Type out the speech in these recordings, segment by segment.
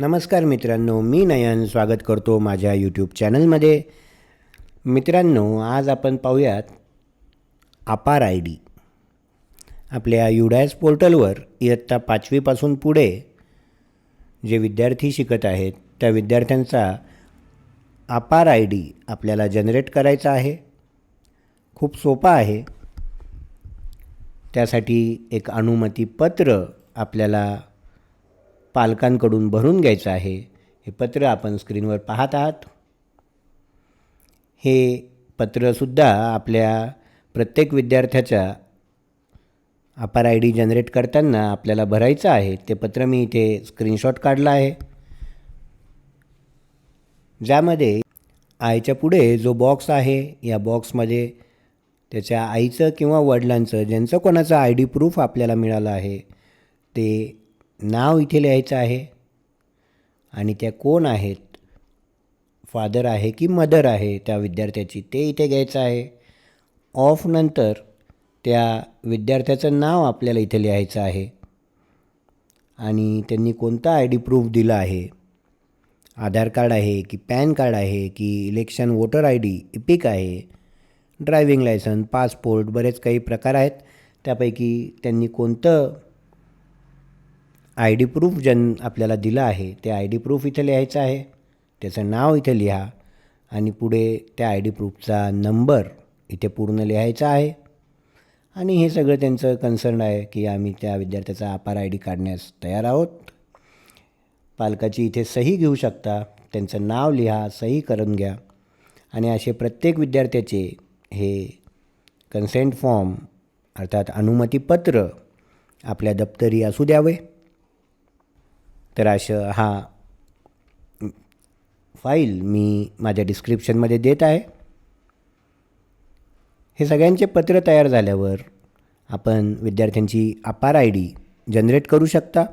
नमस्कार मित्रांनो मी नयन स्वागत करतो माझ्या यूट्यूब चॅनलमध्ये मित्रांनो आज आपण पाहूयात अपार आय डी. आपल्या युडॅस पोर्टलवर इयत्ता पाचवीपासून पुढे जे विद्यार्थी शिकत आहेत त्या विद्यार्थ्यांचा अपार आय डी आपल्याला जनरेट करायचा आहे. खूप सोपा आहे. त्यासाठी एक अनुमतीपत्र आपल्याला पालकांकडून भरून घ्यायचं आहे हे पत्र आपण स्क्रीनवर पाहत आहात. हे पत्रसुद्धा आपल्या प्रत्येक विद्यार्थ्याच्या अपार आय डी जनरेट करताना आपल्याला भरायचं आहे. ते पत्र मी इथे स्क्रीनशॉट काढला आहे. ज्यामध्ये आईच्या पुढे जो बॉक्स आहे या बॉक्समध्ये त्याच्या आईचं किंवा वडिलांचं ज्यांचं कोणाचं आय डी प्रूफ आपल्याला मिळालं आहे ते नाव इथे लिहायचं आहे. आणि त्या कोण आहेत? फादर आहे की मदर आहे त्या विद्यार्थ्याची? ते इथे घ्यायचं आहे. ऑफ नंतर त्या विद्यार्थ्याचं नाव आपल्याला इथे लिहायचं आहे. आणि त्यांनी कोणता आय डी प्रूफ दिला आहे? आधार कार्ड आहे की पॅन कार्ड आहे की election voter I D EPIC आहे. ड्रायविंग लायसन पासपोर्ट बरेच काही प्रकार आहेत. त्यापैकी त्यांनी कोणतं आय डी प्रूफ जन आपल्याला दिलं आहे ते आय डी प्रूफ इथे लिहायचं आहे. त्याचं नाव इथे लिहा आणि पुढे त्या आय डी प्रूफचा नंबर इथे पूर्ण लिहायचा आहे. आणि हे सगळं त्यांचं कन्सर्न आहे की आम्ही त्या विद्यार्थ्याचा अपार आय डी काढण्यास तयार आहोत. पालकाची इथे सही घेऊ शकता त्यांचं नाव लिहा सही करून घ्या. आणि असे प्रत्येक विद्यार्थ्याचे हे कन्सेंट फॉर्म अर्थात अनुमतीपत्र आपल्या दप्तरी असू द्यावे. तर अशा हा फाईल मी माझ्या डिस्क्रिप्शनमध्ये देत आहे. हे सगळ्यांचे पत्र तयार झाल्यावर आपण विद्यार्थ्यांची अपार आय डी जनरेट करू शकता.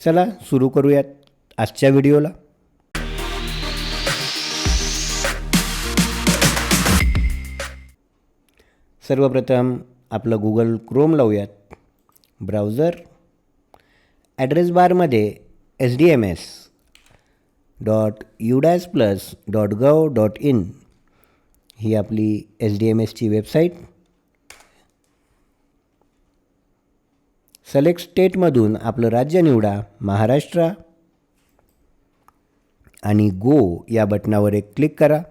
चला सुरू करूयात आजच्या व्हिडिओला. सर्वप्रथम आपलं गुगल क्रोम लावूयात. ब्राउझर ॲड्रेस बारमध्ये S D M S dot UDISE plus dot gov dot in ही आपली एस डी एम एसची वेबसाईट सलेक्ट स्टेटमधून आपलं राज्य निवडा महाराष्ट्र. आणि गो या बटनावर एक क्लिक करा.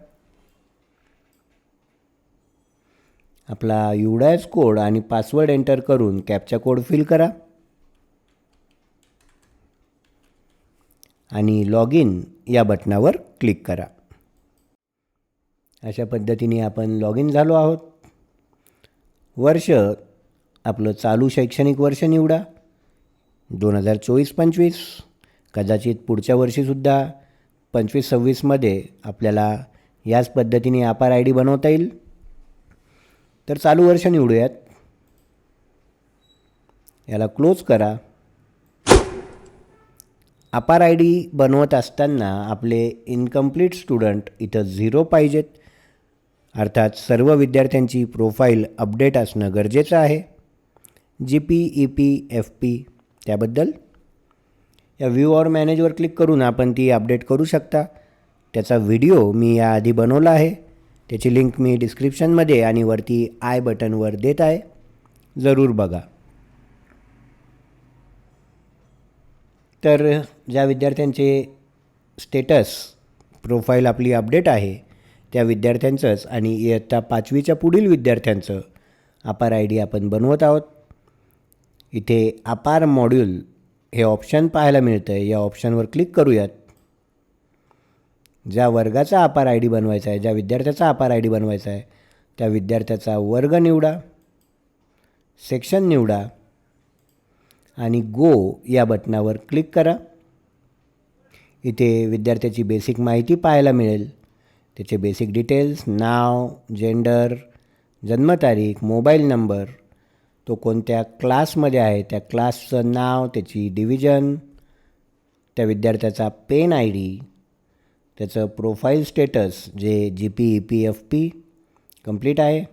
आपला युडॅस कोड आणि पासवर्ड एंटर करून कॅपचा कोड फिल करा. आणि लॉग इन या बटनावर क्लिक करा. अशा पद्धतीने आपण लॉग इन झालो आहोत. वर्ष आपलं चालू शैक्षणिक वर्ष निवडा. दोन हजार चोवीस पंचवीस कदाचित पुढच्या वर्षीसुद्धा पंचवीस सव्वीसमध्ये आपल्याला याच पद्धतीने आपार आय डी बनवता येईल. तर चालू वर्ष निवडूयात. याला क्लोज करा. अपार आय डी बनवत असताना आपले इनकम्प्लीट स्टुडंट इथं झिरो पाहिजेत. अर्थात सर्व विद्यार्थ्यांची प्रोफाईल अपडेट असणं गरजेचं आहे. G P E P F P त्याबद्दल. या व्ह्यू ऑर मॅनेजवर क्लिक करून आपण ती अपडेट करू शकता. त्याचा व्हिडिओ मी याआधी बनवला आहे. त्याची लिंक मी डिस्क्रिप्शनमध्ये आणि वरती आय बटनवर देत आहे. जरूर बघा. तर ज्या विद्यार्थ्यांचे स्टेटस प्रोफाईल आपली अपडेट आहे त्या विद्यार्थ्यांचंच आणि इयत्ता पाचवीच्या पुढील विद्यार्थ्यांचं अपार आय डी आपण बनवत आहोत. इथे अपार मॉड्यूल हे ऑप्शन पाहायला मिळतं आहे या ऑप्शनवर क्लिक करूयात. ज्या वर्गाचा अपार आय डी बनवायचा आहे ज्या विद्यार्थ्याचा अपार आय डी बनवायचा आहे त्या विद्यार्थ्याचा वर्ग निवडा सेक्शन निवडा आणि गो या बटनावर क्लिक करा. इथे विद्यार्थ्याची बेसिक माहिती पाहायला मिळेल. त्याचे बेसिक डिटेल्स नाव जेंडर जन्मतारीख मोबाईल नंबर तो कोणत्या क्लासमध्ये आहे त्या क्लासचं नाव त्याची डिव्हिजन त्या विद्यार्थ्याचा पेन आय डी त्याचं प्रोफाईल स्टेटस जे G P E P F P complete आहे.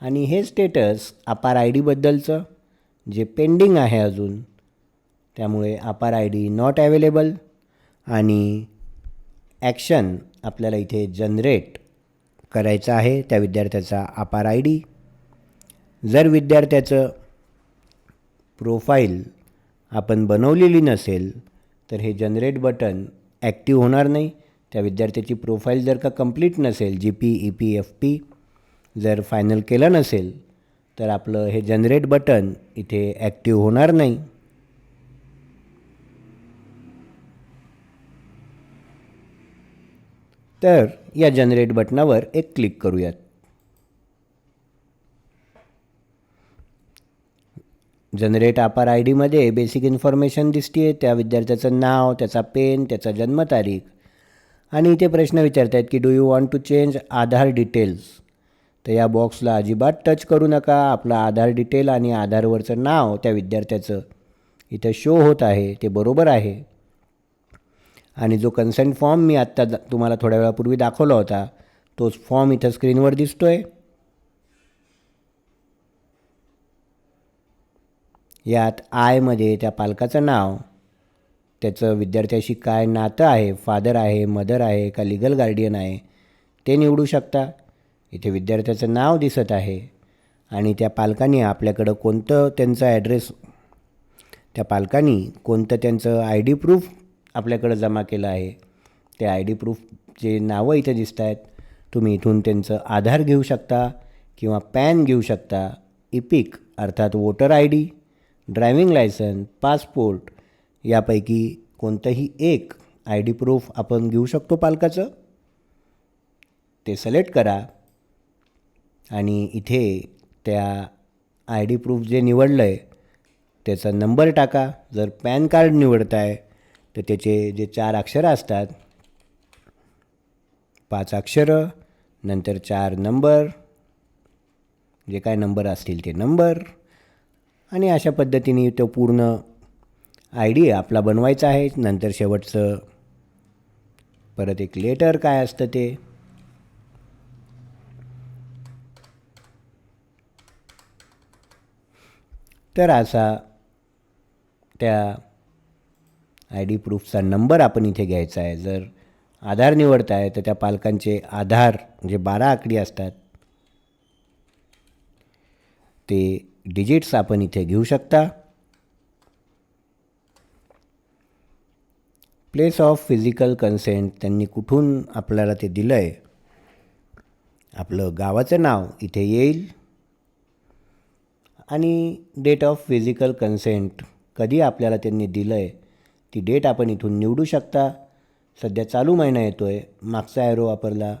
आणि हे स्टेटस अपार आय डीबद्दलचं जे पेंडिंग आहे अजून त्यामुळे APAAR I D not available आणि ॲक्शन आपल्याला इथे जनरेट करायचं आहे त्या विद्यार्थ्याचा अपार आय डी. जर विद्यार्थ्याचं प्रोफाईल आपण बनवलेली नसेल तर हे जनरेट बटन ॲक्टिव्ह होणार नाही. त्या विद्यार्थ्याची प्रोफाईल जर का कंप्लीट नसेल G P E P F P जर फायनल केलं नसेल तर आपलं हे जनरेट बटन इथे ॲक्टिव्ह होणार नाही. तर या जनरेट बटनावर एक क्लिक करूयात. जनरेट अपार आय डीमध्ये बेसिक इन्फॉर्मेशन दिसते त्या विद्यार्थ्याचं नाव त्याचा पेन त्याचा जन्मतारीख. आणि इथे प्रश्न विचारत आहेत की do you want to change Aadhaar details तर या बॉक्सला अजिबात टच करू नका. आपलं आधार डिटेल आणि आधारवरचं नाव त्या विद्यार्थ्याचं इथं शो होत आहे. ते बरोबर आहे. आणि जो कन्सेंट फॉर्म मी आत्ता तुम्हाला थोड्या वेळापूर्वी दाखवला होता तोच फॉर्म इथं स्क्रीनवर दिसतो आहे यात आयमध्ये त्या पालकाचं नाव त्याचं विद्यार्थ्याशी काय नातं आहे फादर आहे मदर आहे का लिगल गार्डियन आहे ते निवडू शकता. इथे विद्यार्थ्याचं नाव दिसत आहे. आणि त्या पालकांनी आपल्याकडं कोणतं त्यांचा ॲड्रेस त्या पालकांनी कोणतं त्यांचं आय डी प्रूफ आपल्याकडं जमा केलं आहे. ते आय डी प्रूफचे नावं इथे दिसत आहेत तुम्ही इथून त्यांचं आधार घेऊ शकता किंवा पॅन घेऊ शकता. इपिक अर्थात voter I D driving licence passport यापैकी कोणतंही एक आय डी प्रूफ आपण घेऊ शकतो पालकाचं. ते सिलेक्ट करा. आणि इथे त्या आय डी प्रूफ जे निवडलं आहे त्याचा नंबर टाका. जर पॅन कार्ड निवडताय तर त्याचे जे चार अक्षरं असतात पाच अक्षरं नंतर चार नंबर जे काय नंबर असतील ते नंबर आणि अशा पद्धतीने तो पूर्ण आय डी आपला बनवायचा आहे. नंतर शेवटचं परत एक लेटर काय असतं ते. तर असा त्या आय डी प्रूफचा नंबर आपण इथे घ्यायचा आहे. जर आधार निवडताय तर त्या पालकांचे आधार जे बारा आकडी असतात ते डिजिट्स आपण इथे घेऊ शकता. प्लेस ऑफ फिजिकल कन्सेंट त्यांनी कुठून आपल्याला ते दिलं आहे आपलं गावाचं नाव इथे येईल. आणि डेट ऑफ फिजिकल कन्सेंट कधी आपल्याला त्यांनी दिलं आहे ती डेट आपण इथून निवडू शकता. सध्या चालू महिना येतो आहे मागचा ॲरो वापरला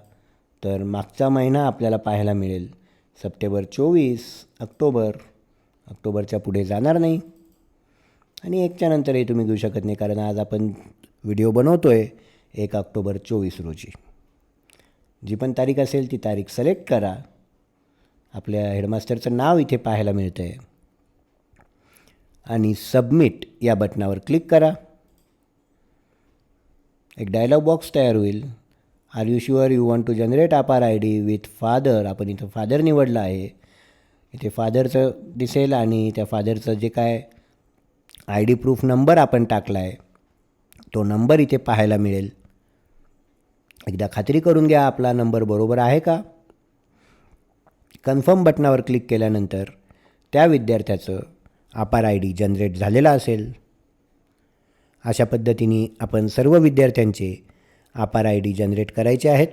तर मागचा महिना आपल्याला पाहायला मिळेल. सप्टेंबर चोवीस ऑक्टोबर. ऑक्टोबरच्या पुढे जाणार नाही. आणि एकच्या नंतरही तुम्ही घेऊ शकत नाही कारण आज आपण व्हिडिओ बनवतो आहे एक ऑक्टोबर चोवीस रोजी. जी पण तारीख असेल ती तारीख सिलेक्ट करा. आपल्या हेडमास्टरचं नाव इथे पाहायला मिळतं आहे आणि सबमिट या बटनावर क्लिक करा. एक डायलॉग बॉक्स तयार होईल. Are you sure you want to generate APAAR I D with father आपण इथं फादर निवडलं आहे. इथे फादरचं दिसेल आणि त्या फादरचं जे काय आय डी प्रूफ नंबर आपण टाकला आहे तो नंबर इथे पाहायला मिळेल. एकदा खात्री करून घ्या आपला नंबर बरोबर आहे का? कन्फर्म बटनावर क्लिक केल्यानंतर त्या विद्यार्थ्याचं आपार आय डी जनरेट झालेला असेल. अशा पद्धतीने आपण सर्व विद्यार्थ्यांचे आपार आय डी जनरेट करायचे आहेत.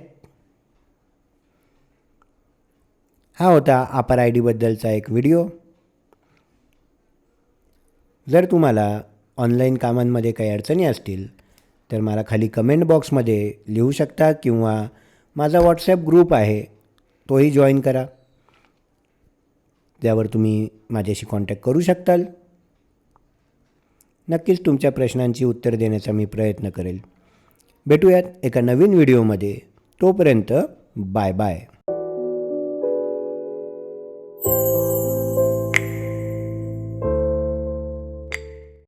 हा होता आपार आय डीबद्दलचा एक व्हिडिओ जर तुम्हाला ऑनलाईन कामांमध्ये काही अडचणी असतील तर मला खाली कमेंट बॉक्समध्ये लिहू शकता किंवा माझा व्हॉट्सॲप ग्रुप आहे तोही जॉईन करा. ज्यावर तुम्ही माझ्याशी कॉन्टॅक्ट करू शकताल. नक्कीच तुमच्या प्रश्नांची उत्तर देण्याचा मी प्रयत्न करेल. भेटूयात एका नवीन व्हिडिओमध्ये. तोपर्यंत बाय बाय.